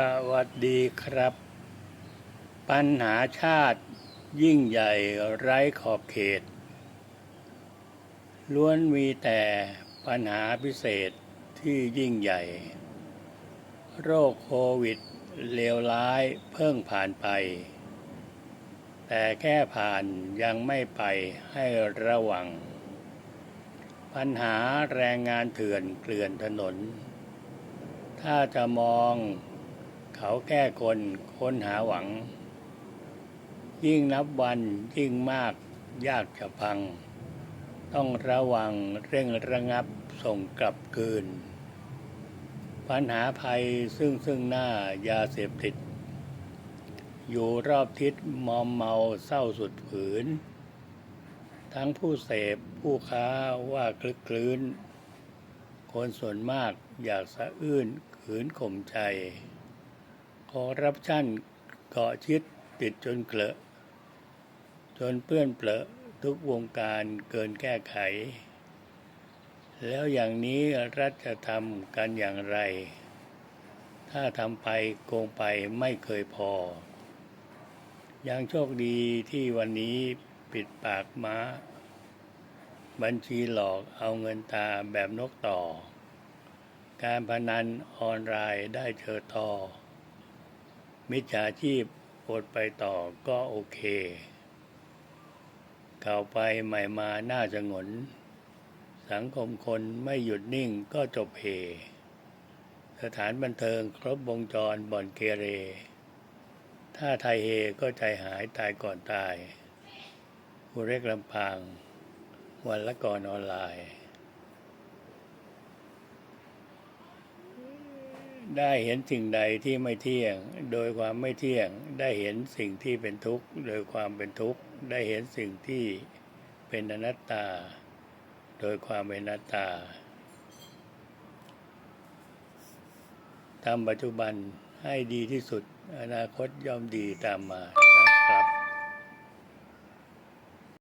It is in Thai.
สวัสดีครับ ปัญหาชาติยิ่งใหญ่ไร้ขอบเขต ล้วนมีแต่ปัญหาพิเศษที่ยิ่งใหญ่ โรคโควิดเลวร้ายเพิ่งผ่านไป แต่แค่ผ่านยังไม่ไปให้ระวัง ปัญหาแรงงานเถื่อนเกลื่อนถนนถ้าจะมอง เขาแก้คนค้นหาหวัง ยิ่งนับวันยิ่งมากยากจะพัง ต้องระวังเร่งระงับส่งกลับคืน ปัญหาภัยซึ่งซึ่งหน้ายาเสพติด อยู่รอบทิศมอมเมาเศร้าสุดผืน ทั้งผู้เสพผู้ค้าว่าคลึกคลื้น คนส่วนมากอยากสะอื้นขืนข่มใจ อร์รัปชันเกาะชิดติดจนเกลอะจนเปื้อนเปลอะทุกวงการเกินแก้ไข แล้วอย่างนี้รัฐจะทำกันอย่างไร ถ้าทำไปโกงไปไม่เคยพอ ยังโชคดีที่วันนี้ปิดปากม้า บัญชีหลอกเอาเงินตาแบบนกต่อ การพนันออนไลน์ได้เจอทอ มิจฉาชีพอดไปต่อก็โอเค เก่าไปใหม่มาน่าจะงน สังคมคนไม่หยุดนิ่งก็จบเพสถานบันเทิงครบวงจรบ่อนเกเร ถ้าไทยเฮก็ใจหายตายก่อนตายผู้เล็กลำพัง วันละก่อนออนไลน์ ได้เห็นสิ่งใดที่ไม่เที่ยง โดยความไม่เที่ยง ได้เห็นสิ่งที่เป็นทุกข์โดยความเป็นทุกข์ ได้เห็นสิ่งที่เป็นอนัตตา โดยความเป็นอนัตตาทำปัจจุบันให้ดีที่สุด อนาคตย่อมดีตามมานะครับ